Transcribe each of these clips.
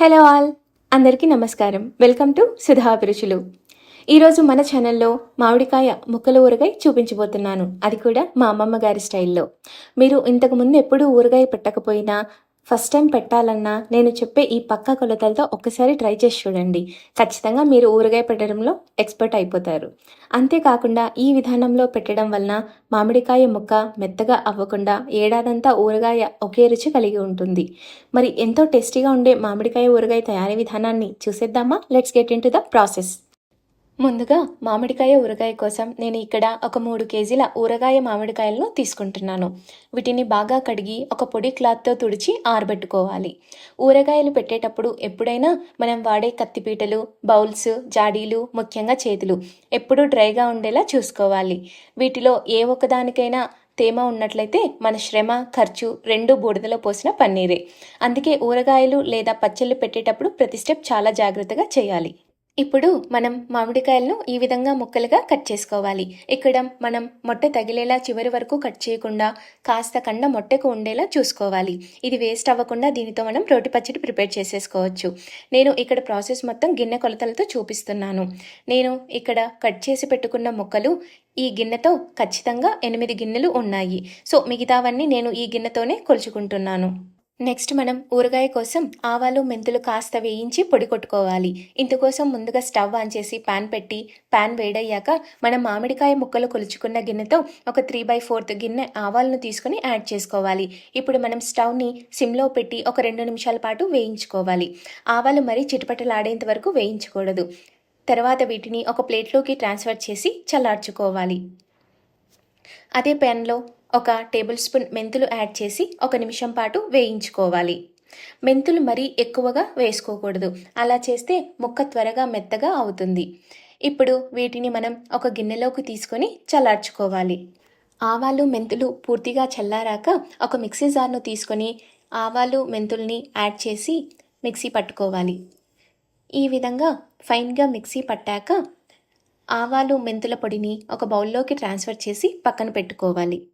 Hello all అందరికీ నమస్కారం. Welcome to సుధాభిరుచులు ఈరోజు మన ఛానల్లో మామిడికాయ ముక్కల ఊరగాయ చూపించబోతున్నాను. అది కూడా మా అమ్మమ్మ గారి స్టైల్లో. మీరు ఇంతకుముందు ఎప్పుడూ ఊరగాయ పెట్టకపోయినా ఫస్ట్ టైం పెట్టాలన్నా నేను చెప్పే ఈ పక్క కొలతలతో ఒక్కసారి ట్రై చేసి చూడండి. ఖచ్చితంగా మీరు ఊరగాయ పెట్టడంలో ఎక్స్పర్ట్ అయిపోతారు. అంతేకాకుండా ఈ విధానంలో పెట్టడం వలన మామిడికాయ ముక్క మెత్తగా అవ్వకుండా ఏడాదంతా ఊరగాయ ఒకే రుచి కలిగి ఉంటుంది. మరి ఎంతో టేస్టీగా ఉండే మామిడికాయ ఊరగాయ తయారీ విధానాన్ని చూసేద్దామా? Let's get into the process ముందుగా మామిడికాయ ఊరగాయ కోసం నేను ఇక్కడ ఒక మూడు కేజీల ఊరగాయ మామిడికాయలను తీసుకుంటున్నాను. వీటిని బాగా కడిగి ఒక పొడి క్లాత్తో తుడిచి ఆరబెట్టుకోవాలి. ఊరగాయలు పెట్టేటప్పుడు ఎప్పుడైనా మనం వాడే కత్తిపీటలు బౌల్స్ జాడీలు ముఖ్యంగా చేతులు ఎప్పుడూ డ్రైగా ఉండేలా చూసుకోవాలి. వీటిలో ఏ ఒక్కదానికైనా తేమ ఉన్నట్లయితే మన శ్రమ ఖర్చు రెండు బూడిదలో పోసిన పన్నీరే. అందుకే ఊరగాయలు లేదా పచ్చళ్ళు పెట్టేటప్పుడు ప్రతి స్టెప్ చాలా జాగ్రత్తగా చేయాలి. ఇప్పుడు మనం మామిడికాయలను ఈ విధంగా ముక్కలుగా కట్ చేసుకోవాలి. ఇక్కడ మనం మొట్ట తగిలేలా చివరి వరకు కట్ చేయకుండా కాస్త కండ మొట్టకు ఉండేలా చూసుకోవాలి. ఇది వేస్ట్ అవ్వకుండా దీనితో మనం రోటి పచ్చడి ప్రిపేర్ చేసేసుకోవచ్చు. నేను ఇక్కడ ప్రాసెస్ మొత్తం గిన్నె కొలతలతో చూపిస్తున్నాను. నేను ఇక్కడ కట్ చేసి పెట్టుకున్న ముక్కలు ఈ గిన్నెతో ఖచ్చితంగా ఎనిమిది గిన్నెలు ఉన్నాయి. సో మిగతావన్నీ నేను ఈ గిన్నెతోనే కొలుచుకుంటున్నాను. నెక్స్ట్ మనం ఊరగాయ కోసం ఆవాలు మెంతులు కాస్త వేయించి పొడి కొట్టుకోవాలి. ఇందుకోసం ముందుగా స్టవ్ ఆన్ చేసి పాన్ పెట్టి పాన్ వేడయ్యాక మనం మామిడికాయ ముక్కలు కొలుచుకున్న గిన్నెతో ఒక త్రీ బై ఫోర్త్ గిన్నె ఆవాలను తీసుకొని యాడ్ చేసుకోవాలి. ఇప్పుడు మనం స్టవ్ని సిమ్లో పెట్టి ఒక రెండు నిమిషాల పాటు వేయించుకోవాలి. ఆవాలు మరీ చిటపటలాడేంత వరకు వేయించకూడదు. తర్వాత వీటిని ఒక ప్లేట్లోకి ట్రాన్స్ఫర్ చేసి చల్లార్చుకోవాలి. అదే ప్యాన్లో ఒక టేబుల్ స్పూన్ మెంతులు యాడ్ చేసి ఒక నిమిషం పాటు వేయించుకోవాలి. మెంతులు మరీ ఎక్కువగా వేసుకోకూడదు. అలా చేస్తే ముక్క త్వరగా మెత్తగా అవుతుంది. ఇప్పుడు వీటిని మనం ఒక గిన్నెలోకి తీసుకొని చల్లార్చుకోవాలి. ఆవాలు మెంతులు పూర్తిగా చల్లారాక ఒక మిక్సీ జార్ను తీసుకొని ఆవాలు మెంతుల్ని యాడ్ చేసి మిక్సీ పట్టుకోవాలి. ఈ విధంగా ఫైన్గా మిక్సీ పట్టాక ఆవాలు మెంతుల పొడిని ఒక బౌల్లోకి ట్రాన్స్ఫర్ చేసి పక్కన పెట్టుకోవాలి.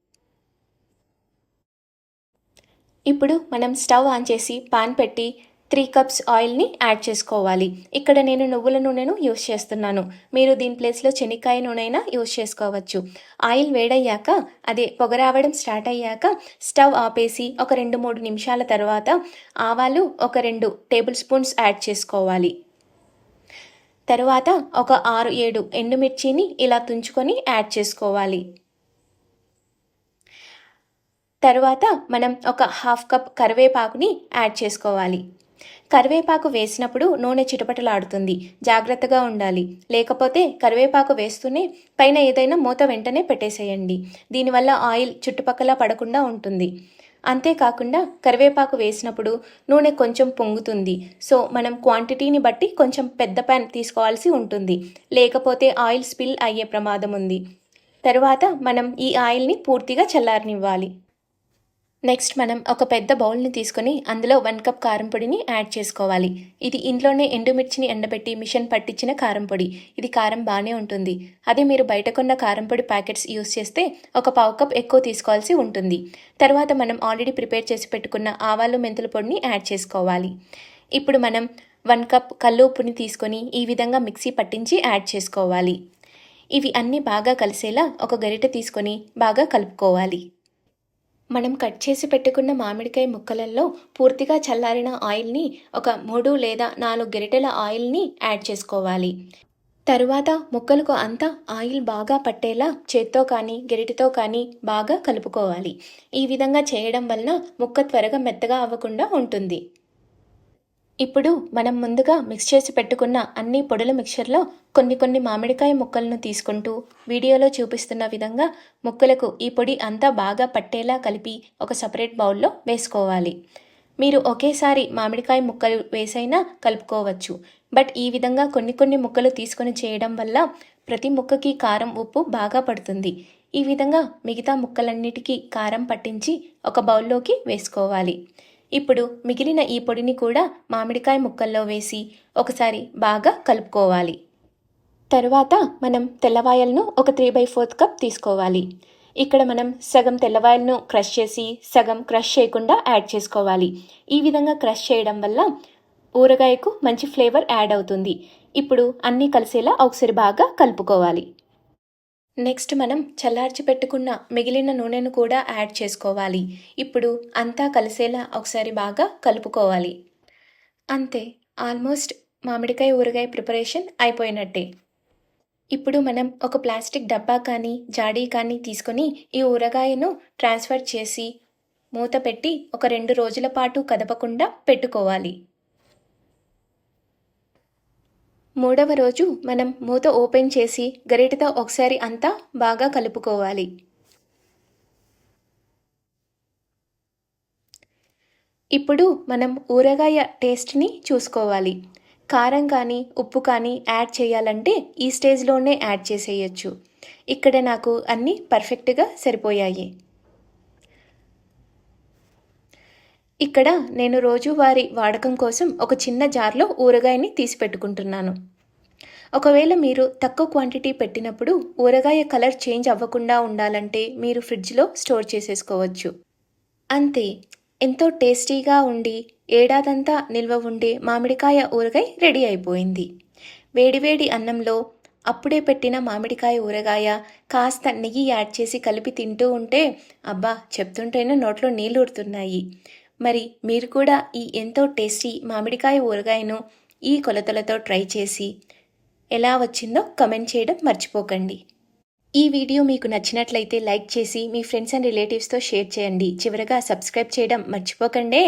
ఇప్పుడు మనం స్టవ్ ఆన్ చేసి పాన్ పెట్టి త్రీ కప్స్ ఆయిల్ని యాడ్ చేసుకోవాలి. ఇక్కడ నేను నువ్వుల నూనెను యూస్ చేస్తున్నాను. మీరు దీని ప్లేస్లో శనక్కాయ నూనె యూస్ చేసుకోవచ్చు. ఆయిల్ వేడయ్యాక అదే పొగ రావడం స్టార్ట్ అయ్యాక స్టవ్ ఆపేసి ఒక రెండు మూడు నిమిషాల తర్వాత ఆవాలు ఒక రెండు టేబుల్ స్పూన్స్ యాడ్ చేసుకోవాలి. తరువాత ఒక ఆరు ఏడు ఎండుమిర్చిని ఇలా తుంచుకొని యాడ్ చేసుకోవాలి. తరువాత మనం ఒక హాఫ్ కప్ కరివేపాకుని యాడ్ చేసుకోవాలి. కరివేపాకు వేసినప్పుడు నూనె చిటపటలాడుతుంది. జాగ్రత్తగా ఉండాలి. లేకపోతే కరివేపాకు వేస్తూనే పైన ఏదైనా మూత వెంటనే పెట్టేసేయండి. దీనివల్ల ఆయిల్ చుట్టుపక్కల పడకుండా ఉంటుంది. అంతేకాకుండా కరివేపాకు వేసినప్పుడు నూనె కొంచెం పొంగుతుంది. సో మనం క్వాంటిటీని బట్టి కొంచెం పెద్ద ప్యాన్ తీసుకోవాల్సి ఉంటుంది. లేకపోతే ఆయిల్ స్పిల్ అయ్యే ప్రమాదం ఉంది తరువాత మనం ఈ ఆయిల్ని పూర్తిగా చల్లారనివ్వాలి. నెక్స్ట్ మనం ఒక పెద్ద బౌల్ని తీసుకొని అందులో వన్ కప్ కారం పొడిని యాడ్ చేసుకోవాలి. ఇది ఇంట్లోనే ఎండుమిర్చిని ఎండబెట్టి మిషన్ పట్టించిన కారం పొడి. ఇది కారం బాగానే ఉంటుంది. అదే మీరు బయట కొన్న కారం పొడి ప్యాకెట్స్ యూస్ చేస్తే ఒక పావు కప్ ఎక్కువ తీసుకోవాల్సి ఉంటుంది. తర్వాత మనం ఆల్రెడీ ప్రిపేర్ చేసి పెట్టుకున్న ఆవాలు మెంతుల పొడిని యాడ్ చేసుకోవాలి. ఇప్పుడు మనం వన్ కప్ కల్లుప్పుని తీసుకొని ఈ విధంగా మిక్సీ పట్టించి యాడ్ చేసుకోవాలి. ఇవి అన్నీ బాగా కలిసేలా ఒక గరిటె తీసుకొని బాగా కలుపుకోవాలి. మనం కట్ చేసి పెట్టుకున్న మామిడికాయ ముక్కలలో పూర్తిగా చల్లారిన ఆయిల్ని ఒక మూడు లేదా నాలుగు గరిటెల ఆయిల్ని యాడ్ చేసుకోవాలి. తరువాత ముక్కలకు అంతా ఆయిల్ బాగా పట్టేలా చేత్తో కానీ గరిటెతో కానీ బాగా కలుపుకోవాలి. ఈ విధంగా చేయడం వలన ముక్క త్వరగా మెత్తగా అవ్వకుండా ఉంటుంది. ఇప్పుడు మనం ముందుగా మిక్స్ చేసి పెట్టుకున్న అన్ని పొడుల మిక్చర్లో కొన్ని కొన్ని మామిడికాయ ముక్కలను తీసుకుంటూ వీడియోలో చూపిస్తున్న విధంగా ముక్కలకు ఈ పొడి అంతా బాగా పట్టేలా కలిపి ఒక సపరేట్ బౌల్లో వేసుకోవాలి. మీరు ఒకేసారి మామిడికాయ ముక్కలు వేసైనా కలుపుకోవచ్చు. బట్ ఈ విధంగా కొన్ని కొన్ని ముక్కలు తీసుకొని చేయడం వల్ల ప్రతి ముక్కకి కారం ఉప్పు బాగా పడుతుంది. ఈ విధంగా మిగతా ముక్కలన్నిటికీ కారం పట్టించి ఒక బౌల్లోకి వేసుకోవాలి. ఇప్పుడు మిగిలిన ఈ పొడిని కూడా మామిడికాయ ముక్కల్లో వేసి ఒకసారి బాగా కలుపుకోవాలి. తరువాత మనం తెల్లవాయలను ఒక త్రీ బై ఫోర్త్ కప్ తీసుకోవాలి. ఇక్కడ మనం సగం తెల్లవాయలను క్రష్ చేసి సగం క్రష్ చేయకుండా యాడ్ చేసుకోవాలి. ఈ విధంగా క్రష్ చేయడం వల్ల ఊరగాయకు మంచి ఫ్లేవర్ యాడ్ అవుతుంది. ఇప్పుడు అన్నీ కలిసేలా ఒకసారి బాగా కలుపుకోవాలి. నెక్స్ట్ మనం చల్లార్చి పెట్టుకున్న మిగిలిన నూనెను కూడా యాడ్ చేసుకోవాలి. ఇప్పుడు అంతా కలిసేలా ఒకసారి బాగా కలుపుకోవాలి. అంతే ఆల్మోస్ట్ మామిడికాయ ఊరగాయ ప్రిపరేషన్ అయిపోయినట్టే. ఇప్పుడు మనం ఒక ప్లాస్టిక్ డబ్బా కానీ జాడీ కానీ తీసుకొని ఈ ఊరగాయను ట్రాన్స్ఫర్ చేసి మూత పెట్టి ఒక రెండు రోజుల పాటు కదపకుండా పెట్టుకోవాలి. మూడవ రోజు మనం మూత ఓపెన్ చేసి గరిటతో ఒకసారి అంతా బాగా కలుపుకోవాలి. ఇప్పుడు మనం ఊరగాయ టేస్ట్ని చూసుకోవాలి. కారం కానీ ఉప్పు కానీ యాడ్ చేయాలంటే ఈ స్టేజ్లోనే యాడ్ చేసేయచ్చు. ఇక్కడ నాకు అన్నీ పర్ఫెక్ట్గా సరిపోయాయి. ఇక్కడ నేను రోజువారీ వాడకం కోసం ఒక చిన్న జార్లో ఊరగాయని తీసి పెట్టుకుంటున్నాను. ఒకవేళ మీరు తక్కువ క్వాంటిటీ పెట్టినప్పుడు ఊరగాయ కలర్ చేంజ్ అవ్వకుండా ఉండాలంటే మీరు ఫ్రిడ్జ్లో స్టోర్ చేసేసుకోవచ్చు. అంతే ఎంతో టేస్టీగా ఉండి ఏడాదంతా నిల్వ ఉండే మామిడికాయ ఊరగాయ రెడీ అయిపోయింది. వేడివేడి అన్నంలో అప్పుడే పెట్టిన మామిడికాయ ఊరగాయ కాస్త నెయ్యి యాడ్ చేసి కలిపి తింటూ ఉంటే అబ్బా చెప్తుంటేనే నోట్లో నీళ్ళు ఊరుతున్నాయి. మరి మీరు కూడా ఈ ఎంతో టేస్టీ మామిడికాయ ఊరగాయను ఈ కొలతలతో ట్రై చేసి ఎలా వచ్చిందో కమెంట్ చేయడం మర్చిపోకండి. ఈ వీడియో మీకు నచ్చినట్లయితే లైక్ చేసి మీ ఫ్రెండ్స్ అండ్ రిలేటివ్స్తో షేర్ చేయండి. చివరగా సబ్స్క్రైబ్ చేయడం మర్చిపోకండే.